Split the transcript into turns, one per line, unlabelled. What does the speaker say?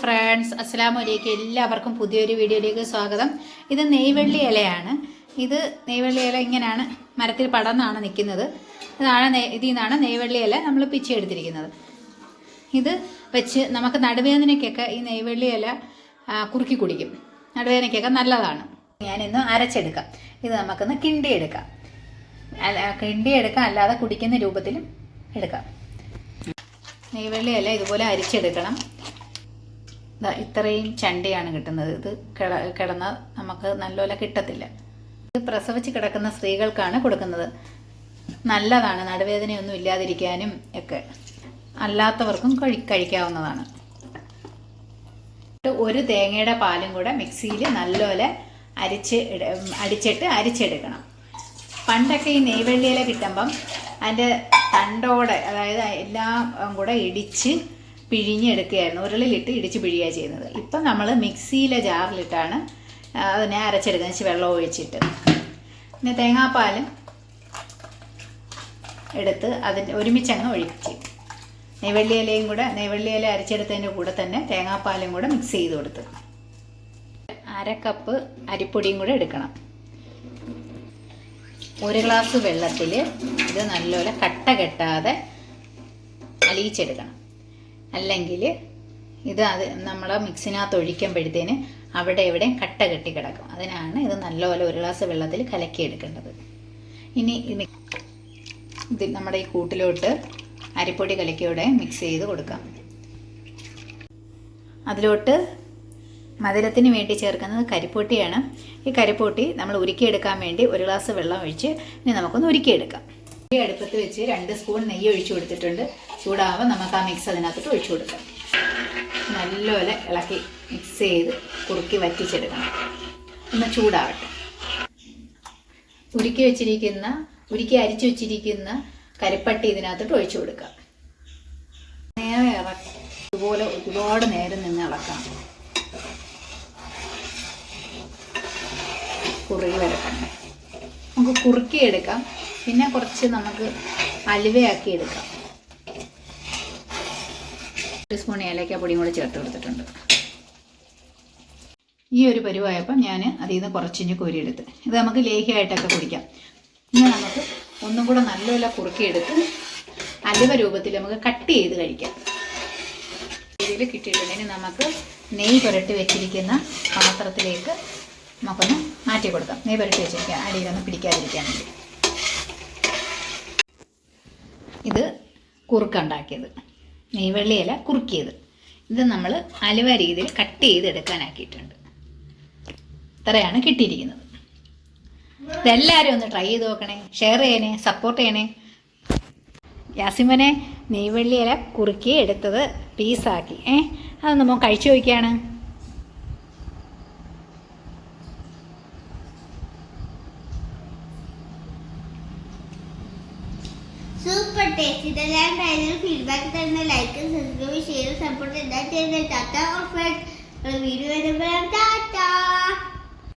Friends അസ്സാം വലൈക്കും എല്ലാവർക്കും പുതിയൊരു വീഡിയോയിലേക്ക് സ്വാഗതം. ഇത് നെയ്വെള്ളി ഇലയാണ്. ഇത് നെയ്വെള്ളി ഇല ഇങ്ങനെയാണ് മരത്തിൽ പടർന്നാണ് നിൽക്കുന്നത്. ഇതാണ് ഇതിൽ നിന്നാണ് നെയ്വെള്ളി ഇല നമ്മൾ പിച്ചെടുത്തിരിക്കുന്നത് ഇത് വെച്ച് നമുക്ക് നടുവേദനയ്ക്കൊക്കെ ഈ നെയ്വെള്ളി ഇല കുറുക്കി കുടിക്കും. നടുവേദനയ്ക്കൊക്കെ നല്ലതാണ്. ഞാനിന്ന് അരച്ചെടുക്കാം. ഇത് നമുക്കൊന്ന് കിണ്ടിയെടുക്കാം. അല്ല കിണ്ടിയെടുക്കാം. അല്ലാതെ കുടിക്കുന്ന രൂപത്തിലും എടുക്കാം. നെയ്വെള്ളി ഇല ഇതുപോലെ അരിച്ചെടുക്കണം. ഇത്രയും ചണ്ടിയാണ് കിട്ടുന്നത്. ഇത് കിടന്ന നമുക്ക് നല്ലപോലെ കിട്ടത്തില്ല. ഇത് പ്രസവിച്ച് കിടക്കുന്ന സ്ത്രീകൾക്കാണ് കൊടുക്കുന്നത്. നല്ലതാണ്. നടുവേദനയൊന്നും ഇല്ലാതിരിക്കാനും ഒക്കെ. അല്ലാത്തവർക്കും കഴി കഴിക്കാവുന്നതാണ്. ഒരു തേങ്ങയുടെ പാലും കൂടെ മിക്സിയിൽ നല്ലപോലെ അരിച്ച് അടിച്ചിട്ട് അരിച്ചെടുക്കണം. പണ്ടൊക്കെ ഈ നെയ്വെള്ളിയില കിട്ടുമ്പം അതിന്റെ തണ്ടോടെ അതായത് എല്ലാം കൂടെ ഇടിച്ച് പിഴിഞ്ഞെടുക്കുകയായിരുന്നു. ഉരുളിലിട്ട് ഇടിച്ച് പിഴിയുക ചെയ്യുന്നത്. ഇപ്പം നമ്മൾ മിക്സിയിലെ ജാറിലിട്ടാണ് അതിനെ അരച്ചെടുക്കുന്നത്. വെച്ച് വെള്ളം ഒഴിച്ചിട്ട്. പിന്നെ തേങ്ങാപ്പാൽ എടുത്ത് അതിന്റെ ഒരുമിച്ചങ്ങ് ഒഴിച്ച് നെയ്വെള്ളി ഇലയും കൂടെ നെയ്വെള്ളി ഇല അരച്ചെടുത്തതിന്റെ കൂടെ തന്നെ തേങ്ങാപ്പാലും കൂടെ മിക്സ് ചെയ്ത് കൊടുത്ത്. അര കപ്പ് അരിപ്പൊടിയും കൂടെ എടുക്കണം. ഒരു ഗ്ലാസ് വെള്ളത്തിൽ ഇത് നല്ലപോലെ കട്ട കെട്ടാതെ അലിയിച്ചെടുക്കണം. അല്ലെങ്കിൽ ഇത് അത് നമ്മൾ മിക്സിനകത്ത് ഒഴിക്കുമ്പോഴത്തേന് അവിടെ എവിടെയും കട്ട കെട്ടി കിടക്കും. അതിനാണ് ഇത് നല്ലപോലെ ഒരു ഗ്ലാസ് വെള്ളത്തിൽ കലക്കിയെടുക്കേണ്ടത്. ഇനി ഇത് ഇത് നമ്മുടെ ഈ കൂട്ടിലോട്ട് അരിപ്പൊടി കലക്കിയോടെ മിക്സ് ചെയ്ത് കൊടുക്കാം. അതിലോട്ട് മധുരത്തിന് വേണ്ടി ചേർക്കുന്നത് കരിപ്പൊട്ടിയാണ്. ഈ കരിപ്പൊട്ടി നമ്മൾ ഉരുക്കിയെടുക്കാൻ വേണ്ടി ഒരു ഗ്ലാസ് വെള്ളം ഒഴിച്ച് ഇനി നമുക്കൊന്ന് ഉരുക്കിയെടുക്കാം. ഈ അടുപ്പത്ത് വെച്ച് രണ്ട് സ്പൂൺ നെയ്യ് ഒഴിച്ചു കൊടുത്തിട്ടുണ്ട്. ചൂടാവുമ്പോൾ നമുക്ക് ആ മിക്സ് അതിനകത്തോട്ട് ഒഴിച്ചു കൊടുക്കാം. നല്ലപോലെ ഇളക്കി മിക്സ് ചെയ്ത് കുറുക്കി വറ്റിച്ചെടുക്കണം. ഒന്ന് ചൂടാവട്ടെ. ഉരുക്കി വെച്ചിരിക്കുന്ന ഉരുക്കി അരിച്ചു വെച്ചിരിക്കുന്ന കരിപ്പട്ടി ഇതിനകത്തോട്ട് ഒഴിച്ചു കൊടുക്കാം. നേരെ ഇളക്കാം ഇതുപോലെ ഒരുപാട് നേരം നിന്ന് ഇളക്കാം. കുറുകി വരക്കണ്ടേ നമുക്ക് കുറുക്കിയെടുക്കാം. പിന്നെ കുറച്ച് നമുക്ക് അലുവയാക്കി എടുക്കാം. ഒരു സ്പൂൺ പൊടിയും കൂടെ ചേർത്ത് കൊടുത്തിട്ടുണ്ട്. ഈ ഒരു പരുവായപ്പം ഞാൻ അതിൽ നിന്ന് കുറച്ചിഞ്ഞ് കോരിയെടുത്ത്. ഇത് നമുക്ക് ലേഹിയായിട്ടൊക്കെ കുടിക്കാം. ഇനി നമുക്ക് ഒന്നും കൂടെ നല്ലപോലെ കുറുക്കിയെടുത്ത് അലുവ രൂപത്തിൽ നമുക്ക് കട്ട് ചെയ്ത് കഴിക്കാം. ഇതിൽ കിട്ടിയിട്ടുണ്ടെങ്കിൽ നമുക്ക് നെയ്യ് പുരട്ടി വെച്ചിരിക്കുന്ന പാത്രത്തിലേക്ക് നമുക്കൊന്ന് മാറ്റി കൊടുക്കാം. നെയ്യ് പുരട്ടി വെച്ചിരിക്കാം അടിയിലൊന്നും പിടിക്കാതിരിക്കാൻ വേണ്ടി. ഇത് കുറുക്കുണ്ടാക്കിയത്. നെയ്വെള്ളിയില കുറുക്കിയത്. ഇത് നമ്മൾ അലുവ രീതിയിൽ കട്ട് ചെയ്ത് എടുക്കാനാക്കിയിട്ടുണ്ട് ഇത്രയാണ് കിട്ടിയിരിക്കുന്നത്. ഇതെല്ലാവരും ഒന്ന് ട്രൈ ചെയ്ത് നോക്കണേ. ഷെയർ ചെയ്യണേ സപ്പോർട്ട് ചെയ്യണേ. യാസിമനെ നെയ്വെള്ളിയില കുറുക്കി എടുത്തത് പീസാക്കി ഏ അത് നമ്മൾ കഴിച്ചു നോക്കിയാണ്.
സൂപ്പർ ടേസ്റ്റ് ഇതെല്ലാം ഫീഡ്ബാക്ക് തരുന്ന ലൈക്ക് സബ്സ്ക്രൈബ് ഷെയർ സപ്പോർട്ട് എന്താ ചെയ്യുന്നത് ടാറ്റ ഓഫ് വീഡിയോ വരുമ്പോഴാണ് ടാറ്റ